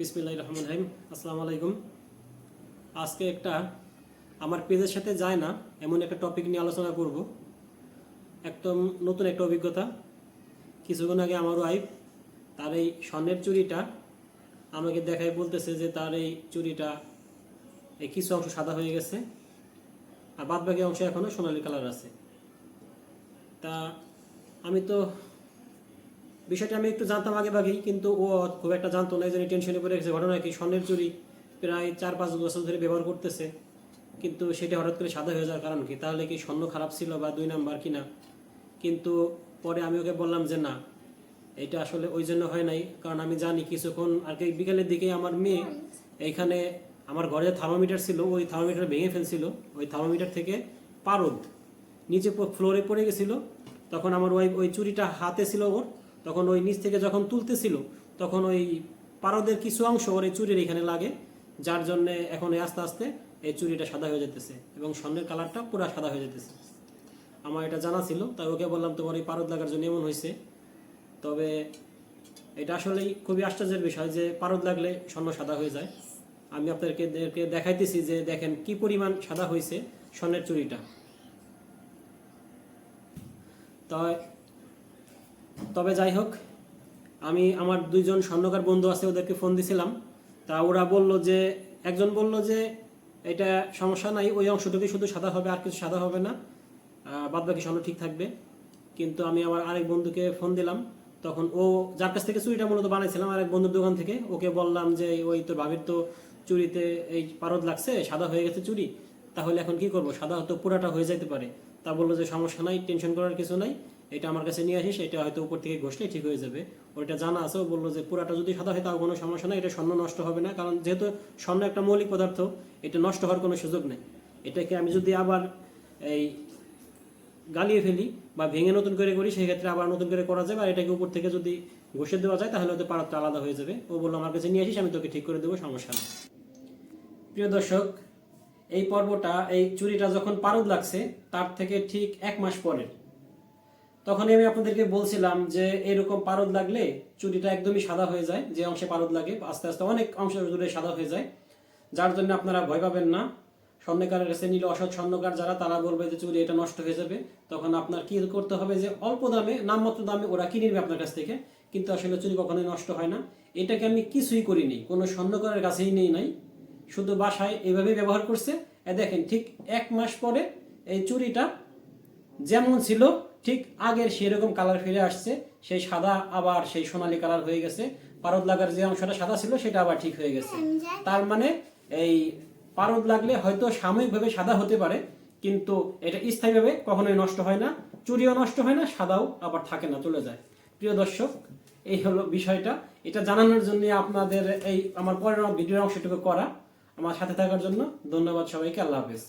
বিসমিল্লাহ রহমান রহিম। আসসালামু আলাইকুম। আজকে একটা আমার পেজের সাথে যায় না, এমন একটা টপিক নিয়ে আলোচনা করব। একদম নতুন একটা অভিজ্ঞতা। কিছুক্ষণ আগে আমার ওয়াইফ তার এই স্বর্ণের চুরিটা আমাকে দেখাই বলতেছে যে তার এই চুরিটা এই কিছু অংশ সাদা হয়ে গেছে, আর বাদবাকি অংশ এখনও সোনালি কালার আছে। তা আমি তো বিষয়টা আমি একটু জানতাম আগে ভাগেই, কিন্তু ও খুব একটা জানতো না, এই টেনশনে পড়ে গেছে। ঘটনা কি? স্বর্ণের চুরি প্রায় চার পাঁচ বছর ধরে ব্যবহার করতেছে, কিন্তু সেটা হঠাৎ করে সাদা হয়ে যাওয়ার কারণ কি? তাহলে কি স্বর্ণ খারাপ ছিল বা দুই নাম্বার কিনা কিন্তু পরে আমি ওকে বললাম যে না, এটা আসলে ওই জন্য হয় নাই, কারণ আমি জানি কিছুক্ষণ, আর কি বিকালের দিকে আমার মেয়ে এইখানে আমার ঘরে থার্মোমিটার ছিল, ওই থার্মোমিটার ভেঙে ফেলছিল, ওই থার্মোমিটার থেকে পারদ নিচে ফ্লোরে পড়ে গেছিল, তখন আমার ওই ওই চুরিটা হাতে ছিল ওর তখন ওই নিচ থেকে যখন তুলতেছিল, তখন ওই পারদের কিছু অংশ ওর এই চুরির এখানে লাগে। যার জন্য এখন আস্তে আস্তে এই চুরিটা সাদা হয়ে যেতেছে এবং স্বর্ণের কালারটা পুরো সাদা হয়ে যেতেছে আমার এটা জানা ছিল, তাই ওকে বললাম, তোমার এই পারদ লাগার জন্য এমন হয়েছে তবে এটা আসলেই খুবই আশ্চর্যের বিষয় যে পারদ লাগলে স্বর্ণ সাদা হয়ে যায়। আমি আপনাদেরকে দেরকে দেখাইতেছি যে দেখেন কি পরিমাণ সাদা হয়েছে স্বর্ণের চুরিটা। তবে তবে যাই হোক, আমি আমার দুইজন স্বর্ণকার বন্ধু আছে, ওদেরকে ফোন দিছিলাম। তা ওরা বলল যে, একজন বলল যে, এটা সমস্যা নাই, ওই অংশটুকুই শুধু সাদা হবে, আর কিছু সাদা হবে না বাদ বাকি স্বর্ণ ঠিক থাকবে। কিন্তু আমি আমার আরেক বন্ধুকে ফোন দিলাম। তখন ও যার কাছ থেকে চুরিটা মূলত বানাইছিলাম, আরেক বন্ধুর দোকান থেকে, ওকে বললাম যে, ওই তোর ভাবির তো চুরিতে এই পারদ লাগছে, সাদা হয়ে গেছে চুরি, তাহলে এখন কি করব? সাদা হয়তো পুরাটা হয়ে যাইতে পারে। তা বলল যে, সমস্যা নাই টেনশন করার কিছু নাই। এটা আমার কাছে নিয়ে আসিস, এটা হয়তো উপর থেকে ঘষলে ঠিক হয়ে যাবে। ওইটা জানা আছে, ও বলল যে পুরাটা যদি সাদা হয় তাও কোনো সমস্যা নাই, এটা স্বর্ণ নষ্ট হবে না, কারণ যেহেতু স্বর্ণ একটা মৌলিক পদার্থ, এটা নষ্ট হওয়ার কোনো সুযোগ নেই। এটাকে আমি যদি আবার এই গালিয়ে ফেলি বা ভেঙে নতুন করে করি, সেক্ষেত্রে আবার নতুন করে করা যাবে, আর এটাকে উপর থেকে যদি ঘষে দেওয়া যায়, তাহলে হয়তো পারতটা আলাদা হয়ে যাবে। ও বলল, আমার কাছে নিয়ে আসিস, আমি তোকে ঠিক করে দেবো, সমস্যা নেই। প্রিয় দর্শক, এই পর্বটা, এই চুরিটা যখন পারদ লাগছে, তার থেকে ঠিক এক মাস পরের। তখনই আমি আপনাদেরকে বলছিলাম যে এরকম পারদ লাগলে চুরিটা একদমই সাদা হয়ে যায়, যে অংশে পারদ লাগে, আস্তে আস্তে অনেক অংশ জুড়ে সাদা হয়ে যায়। যার জন্য আপনারা ভয় পাবেন না। স্বর্ণকারের কাছে নিলে অসৎ স্বর্ণকার যারা, তারা বলবে যে চুরি, এটা নষ্ট হয়ে যাবে। তখন আপনার কি করতে হবে যে অল্প দামে, নামমাত্র দামে ওরা কিনে নেবে আপনার কাছ থেকে। কিন্তু আসলে চুরি কখনোই নষ্ট হয় না। এটাকে আমি কিছুই করিনি। কোনো স্বর্ণকারের কাছেই নেই নাই। শুধু বাসায় এভাবেই ব্যবহার করছে। দেখেন, ঠিক এক মাস পরে এই চুরিটা যেমন ছিল ঠিক আগের সেরকম কালার ফিরে আসছে, সেই সাদা আবার সেই সোনালী কালার হয়ে গেছে। পারদ লাগার যে অংশটা সাদা ছিল, সেটা আবার ঠিক হয়ে গেছে। তার মানে এই পারদ লাগলে হয়তো সাময়িকভাবে সাদা হতে পারে, কিন্তু এটা স্থায়ীভাবে কখনোই নষ্ট হয় না। চুরিও নষ্ট হয় না, সাদাও আবার থাকে না, চলে যায়। প্রিয় দর্শক, এই হলো বিষয়টা। এটা জানানোর জন্য আপনাদের এই আমার পরের ভিডিওর অংশটুকু করা। আমার সাথে থাকার জন্য ধন্যবাদ সবাইকে, আল্লাহ হাফেজ।